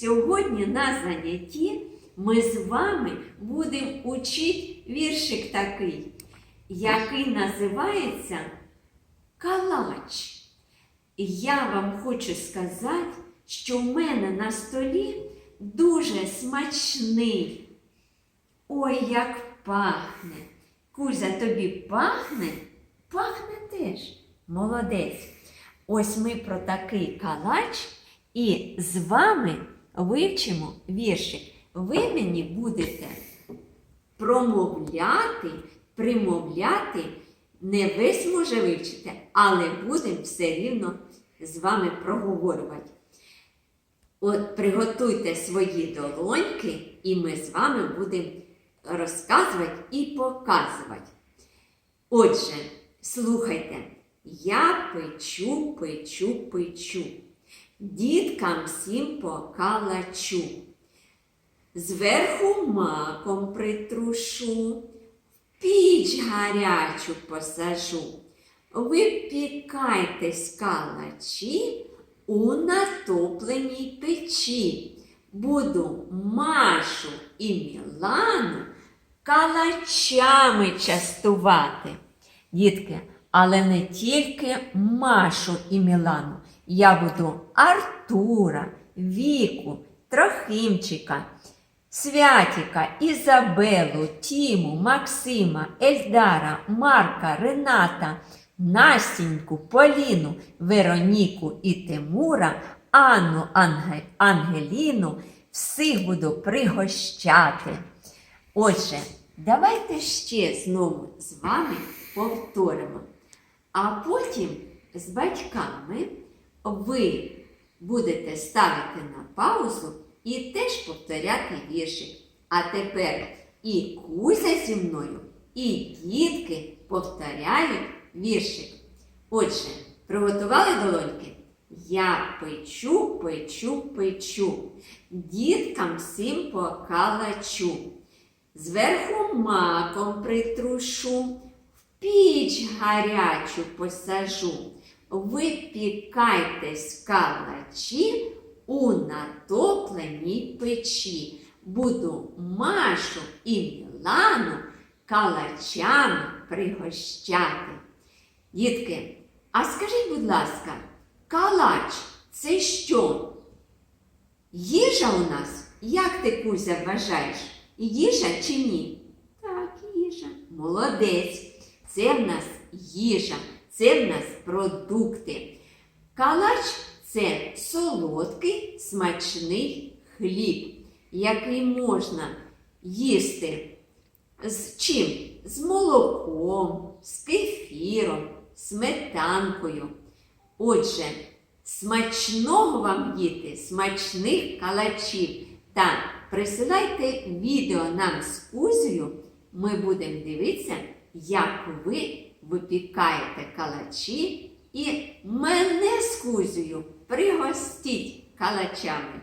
сьогодні на занятті ми з вами будемо учити віршик такий, який називається Калач. Я вам хочу сказати, що в мене на столі дуже смачний. Ой, як пахне! Кузя, тобі пахне? Пахне теж. Молодець. Ось ми про такий калач і з вами вивчимо віршик. Ви мені будете промовляти, примовляти. Не весь може вивчити, але будемо все рівно з вами проговорювати. От приготуйте свої долоньки, і ми з вами будемо розказувати і показувати. Отже, слухайте, я печу, печу, печу, діткам всім покалачу, зверху маком притрушу, піч гарячу посажу. Випікайтесь калачі у натопленій печі. Буду Машу і Мілану калачами частувати. Дітки, але не тільки Машу і Мілану. Я буду Артура, Віку, Трохимчика, Святіка, Ізабелу, Тіму, Максима, Ельдара, Марка, Рената, Настіньку, Поліну, Вероніку і Тимура, Анну, Анге- Ангеліну всіх буду пригощати. Отже, давайте ще знову з вами повторимо. А потім з батьками ви будете ставити на паузу і теж повторяти віршик. А тепер і Кузя зі мною, і дітки повторяють віршик. Отже, приготували долоньки? Я печу, печу, печу, діткам всім покалачу. Зверху маком притрушу, піч гарячу посажу. Випікайтесь калачі у натопленій печі. Буду Машу і Мілану калачами пригощати. Дітки, а скажіть, будь ласка, калач це що? Їжа у нас? Як ти, Кузя, вважаєш? Їжа чи ні? Так, їжа. Молодець. Це в нас їжа, це в нас продукти. Калач це солодкий смачний хліб, який можна їсти з чим? З молоком, з кефіром, сметанкою. Отже, смачного вам діти, смачних калачів. Та присилайте відео нам з Кузею. Ми будемо дивитися, як ви випікаєте калачі і мене з Кузею пригостіть калачами.